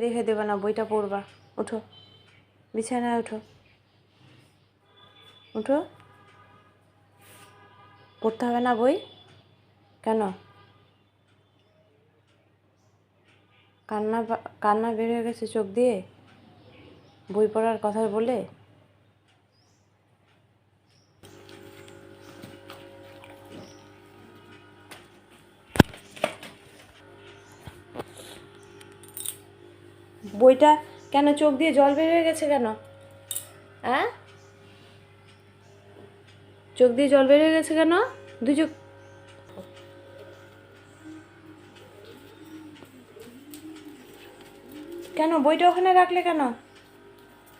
রেখে দেবে না, বইটা পড়বা। উঠো। বিছানায় উঠো। উঠো। পড়তে হবে না বই? কেন? কান্না কান্না বের হয়ে গেছে চোখ দিয়ে? বই পড়ার কথা বলে? বইটা কেন চোখ দিয়ে জল বের হয়ে গেছে কেন? হ্যাঁ চোখ দিয়ে জল বের হয়ে গেছে কেন? দুই চোখ কেন বইটা ওখানে রাখলে কেন?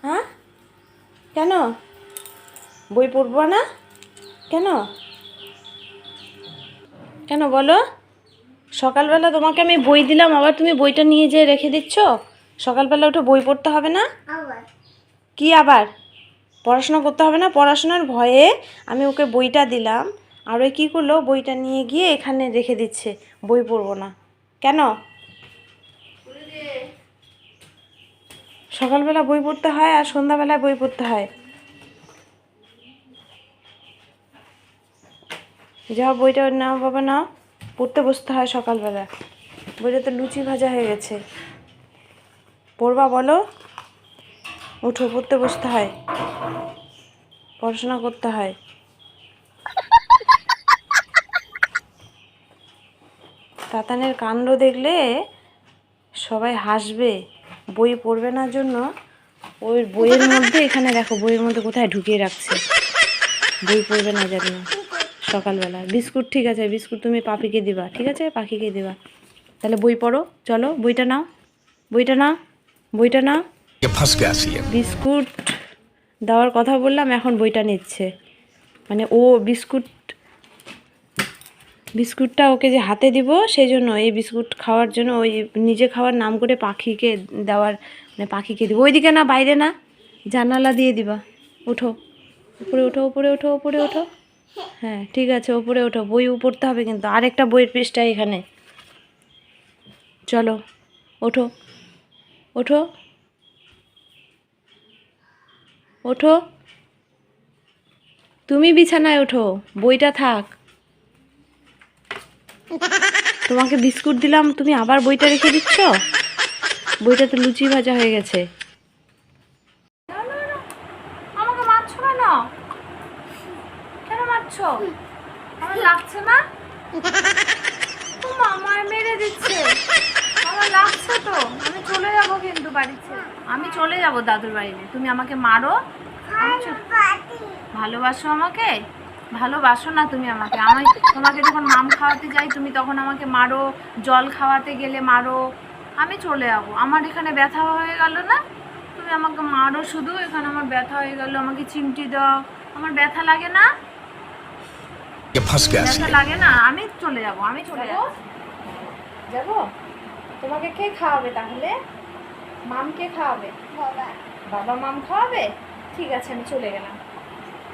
হ্যাঁ কেন? বই পড়ব না? কেন? কেন বলো? সকালবেলা তোমাকে আমি বই দিলাম, আবার তুমি বইটা নিয়ে যেয়ে রেখে দিচ্ছ? সকালবেলা উঠে বই পড়তে হবে না? কি আবার? পড়াশোনা করতে হবে না? পড়াশোনার ভয়ে আমি ওকে বইটা দিলাম। আর ওই কী করল? বইটা নিয়ে গিয়ে এখানে রেখে দিচ্ছে। বই পড়ব না। কেন? সকালবেলা বই পড়তে হয় আর সন্ধ্যাবেলায় বই পড়তে হয়। যাও বইটা নাও বাবা নাও। পড়তে বসতে হয় সকালবেলা। বইটা তো লুচি ভাজা হয়ে গেছে। পড়বা বলো। উঠো, পড়তে বসতে হয়। পড়াশোনা করতে হয়। তাতানের কাণ্ড দেখলে সবাই হাসবে। বই পড়বে না জন্য। ওই বইয়ের মধ্যে এখানে দেখো, বইয়ের মধ্যে কোথায় ঢুকিয়ে রাখছে। বই পড়বে না জন্য সকালবেলা। বিস্কুট ঠিক আছে, বিস্কুট তুমি পাপিকে দিবা, ঠিক আছে? পাখিকে দিবা। তাহলে বই পড়ো। চলো, বইটা নাও। বইটা নাও। বইটা না? বিস্কুট দেওয়ার কথা বললাম এখন বইটা নিচ্ছে। মানে ও বিস্কুট বিস্কুটটা ওকে যে হাতে দিব সেই জন্য এই বিস্কুট খাওয়ার জন্য ওই নিজে খাওয়ার নাম করে পাখিকে দেওয়ার মানে পাখিকে দিব। ওইদিকে না বাইরে না জানালা দিয়ে দিবা। ওঠো। উপরে ওঠো উপরে ওঠো উপরে ওঠো। হ্যাঁ ঠিক আছে ওপরে ওঠো। বই উপরতে হবে কিন্তু। আরেকটা বইয়ের পৃষ্ঠা এখানে। চলো ওঠো। ওঠো। ওঠো। তুমি বিছানায় ওঠো, বইটা থাক। তোমাকে বিস্কুট দিলাম, তুমি আবার বইটা রেখে দিচ্ছ? বইটা তো লুচি ভাজা হয়ে গেছে। কেন? আমার লাগছে না তোমার আমায় মেরে দিচ্ছে আমার লাগছে তো আমি চলে দাদুর বাড়ি আমি চলে যাব দাদুর বাড়িতে। তুমি আমাকে মারো। আচ্ছা। ভালোবাসো আমাকে? ভালোবাসো না তুমি আমাকে। আমি তোমাকে যখন মাম খাওয়াতে যাই তুমি তখন আমাকে মারো। জল খাওয়াতে গেলে মারো। আমি চলে যাব। আমার এখানে ব্যথা হয়ে গেল না? তুমি আমাকে মারো শুধু। এখানে আমার ব্যথা হয়ে গেল। আমাকে চিমটি দাও। আমার ব্যথা লাগে না? ব্যথা লাগে না? আমি চলে যাব। আমি চলে যাব। যাব? তোমাকে কে খাওয়াবে তাহলে? মাম কে খাওয়াবে বাবা মাম খাওয়াবে? ঠিক আছে আমি চলে গেলাম।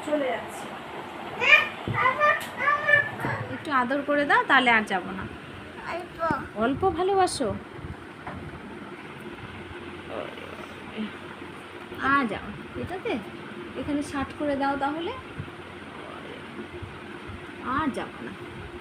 চলে যাচ্ছি। একটু আদর করে দাও তাহলে আর যাব না। অল্প। অল্প ভালোবাসো? আ যাও। এটাতে? এখানে ষাট করে দাও তাহলে। আর যাব না।